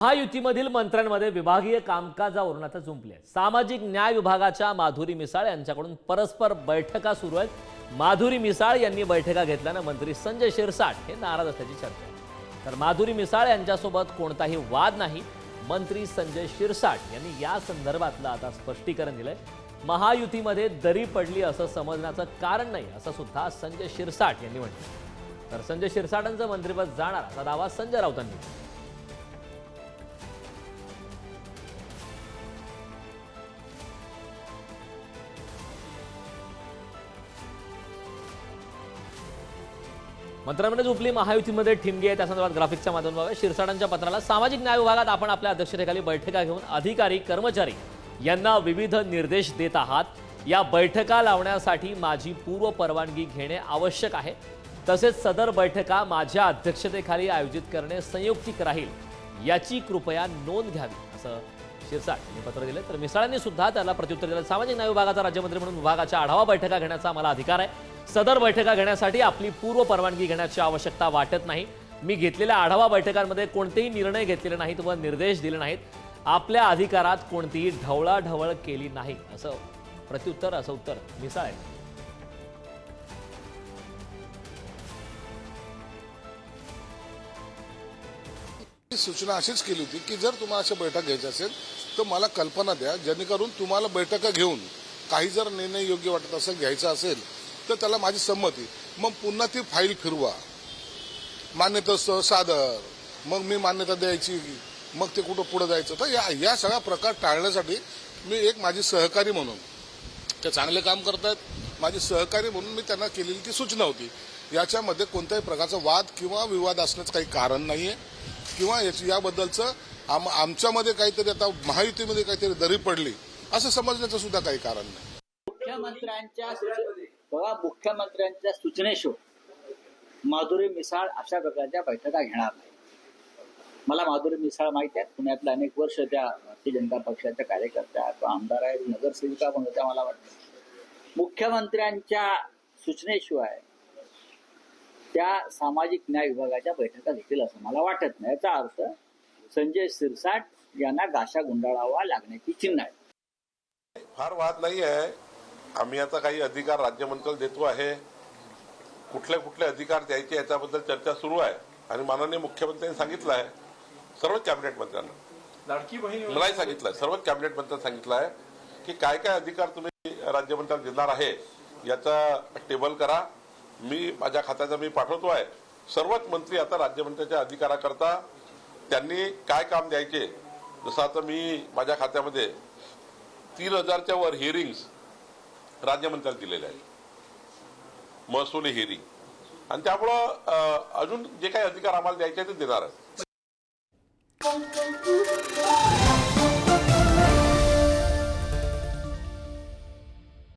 महायुतीमधील मंत्र्यांमध्ये विभागीय कामकाजावरून आता जुंपले सामाजिक न्याय विभागाच्या माधुरी मिसाळ यांच्याकडून परस्पर बैठका सुरू आहेत. माधुरी मिसाळ यांनी बैठका घेतल्यानं मंत्री संजय शिरसाट हे नाराज असल्याची चर्चा आहे. तर माधुरी मिसाळ यांच्यासोबत कोणताही वाद नाही. मंत्री संजय शिरसाट यांनी या संदर्भातलं आता स्पष्टीकरण दिलंय. महायुतीमध्ये दरी पडली असं समजण्याचं कारण नाही असं सुद्धा संजय शिरसाट यांनी म्हटलं तर संजय शिरसाटांचं मंत्रिपद जाणार असा दावा संजय राऊतांनी केला मंत्र्यांमध्ये झोपली महायुतीमध्ये ठिणगी आहे त्यासंदर्भात ग्राफिक्सच्या माध्यमातून शिरसाडांच्या शिरसाटांच्या पत्राला सामाजिक न्याय विभागात आपण आपल्या अध्यक्षतेखाली बैठका घेऊन अधिकारी कर्मचारी यांना विविध निर्देश देत आहात. या बैठका लावण्यासाठी माझी पूर्व परवानगी घेणे आवश्यक आहे. तसेच सदर बैठका माझ्या अध्यक्षतेखाली आयोजित करणे संयुक्तिक राहील. याची कृपया नोंद घ्यावी असं शिरसाट यांनी पत्र दिले. तर मिसाळांनी सुद्धा त्याला प्रत्युत्तर दिलं. सामाजिक न्याय विभागाचा राज्यमंत्री म्हणून विभागाच्या आढावा बैठका घेण्याचा मला अधिकार आहे. सदर बैठका घेण्यासाठी आपली पूर्व परवानगी घेण्याची आवश्यकता वाटत नाही. मी घेतलेल्या आढावा बैठकांमध्ये कोणतेही निर्णय घेतलेले नाहीत व निर्देश दिले नाहीत. आपल्या अधिकारात कोणतीही ढवळाढवळ केली नाही असं प्रत्युत्तर असं उत्तर मिसाळ आहे सूचना अशीच केली होती की जर तुम्हाला अशा बैठक घ्यायची असेल तर मला कल्पना द्या जेणेकरून तुम्हाला बैठका घेऊन काही जर निर्णय योग्य वाटत असेल घ्यायचा असेल तर त्याला माझी संमती मग पुन्हा ती फाईल फिरवा. मान्यता स- सादर. मग मी मान्यता द्यायची. मग ते कुठं पुढे जायचं? तर या या सगळा प्रकार टाळण्यासाठी मी एक माझी सहकारी म्हणून ते चांगले काम करतायत. माझी सहकारी म्हणून मी त्यांना केलेली ती सूचना होती. याच्यामध्ये कोणत्याही प्रकारचा वाद किंवा विवाद असण्याचं काही कारण नाही आहे किंवा याची- याबद्दलचं आम आमच्यामध्ये काहीतरी आता महायुतीमध्ये काहीतरी दरी पडली. असं समजण्याचं सुद्धा काही कारण नाही. मुख्यमंत्र्यांच्या बघा मुख्यमंत्र्यांच्या सूचनेशिवाय माधुरी मिसाळ अशा प्रकारच्या बैठका घेणार नाही. मला माधुरी मिसाळ माहिती आहे पुण्यातल्या अनेक वर्ष त्या भारतीय जनता पक्षाच्या कार्यकर्त्या किंवा आमदार आहेत. नगरसेविका पण होत्या मला वाटतं. मुख्यमंत्र्यांच्या सूचनेशिवाय त्या सामाजिक न्याय विभागाच्या बैठका घेतील असं मला वाटत नाही. याचा अर्थ संजय सिरसाट यांना गाशा गुंडाळावा लागण्याची चिन्ह आहे. फार वाद नाही आहे आम्ही आता काही अधिकार राज्यमंत्र्याला देतो आहे. कुठले कुठले अधिकार द्यायचे याच्याबद्दल चर्चा सुरू आहे. आणि माननीय मुख्यमंत्र्यांनी सांगितलं आहे. सर्वच कॅबिनेट मंत्र्यांना. लाडकी बहीण मलाही सांगितलं सर्वच कॅबिनेट मंत्र्यांना सांगितलं आहे की काय काय अधिकार तुम्ही राज्यमंत्र्यांना देणार आहे याचा टेबल करा. मी माझ्या खात्याचा मी पाठवतो आहे. सर्वच मंत्री आता राज्यमंत्र्याच्या अधिकाराकरता त्यांनी काय काम द्यायचे? जसं आता मी माझ्या खात्यामध्ये तीन हजारच्या वर हिअरिंग्स राज्यमंत्र्यांना दिलेले आहे. महसुली हिरी. आणि त्यामुळं अं, अजून जे काही अधिकार आम्हाला द्यायचे ते देणार आहे